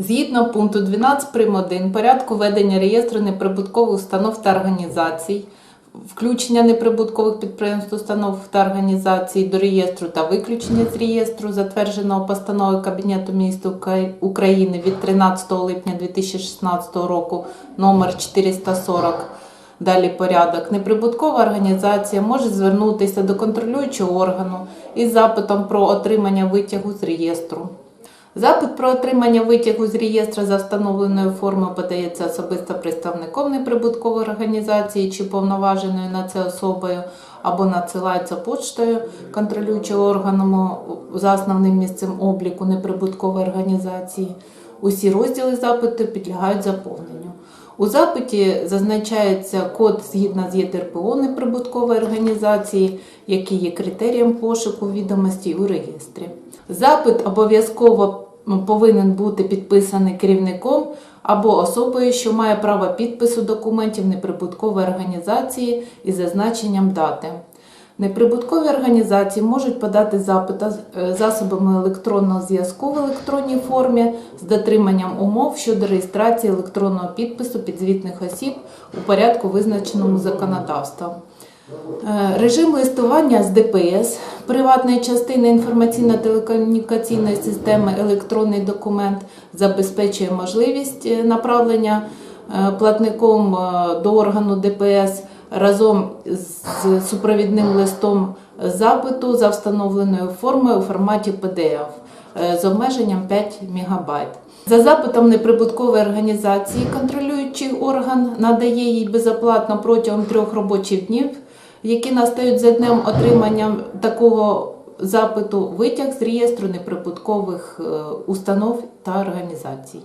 Згідно пункту 12 прим. 1 порядку ведення реєстру неприбуткових установ та організацій, включення неприбуткових підприємств, установ та організацій до реєстру та виключення з реєстру, затвердженого постановою Кабінету міністрів України від 13 липня 2016 року номер 440. Далі порядок. Неприбуткова організація може звернутися до контролюючого органу із запитом про отримання витягу з реєстру. Запит про отримання витягу з реєстру за встановленою формою подається особисто представником неприбуткової організації чи повноваженою на це особою, або надсилається поштою контролюючого органом за основним місцем обліку неприбуткової організації. Усі розділи запиту підлягають заповненню. У запиті зазначається код згідно з ЄТРПО неприбуткової організації, який є критерієм пошуку відомостей у реєстрі. Запит обов'язково повинен бути підписаний керівником або особою, що має право підпису документів неприбуткової організації із зазначенням дати. Неприбуткові організації можуть подати запит е, засобами електронного зв'язку в електронній формі з дотриманням умов щодо реєстрації електронного підпису підзвітних осіб у порядку, визначеному законодавством. Е, Режим листування з ДПС приватної частини інформаційно-телекомунікаційної системи електронний документ забезпечує можливість е, направлення е, платником до органу ДПС разом з супровідним листом запиту за встановленою формою у форматі PDF з обмеженням 5 МБ. За запитом неприбуткової організації контролюючий орган надає їй безоплатно протягом трьох робочих днів, які настають за днем отримання такого запиту витяг з реєстру неприбуткових е, установ та організацій.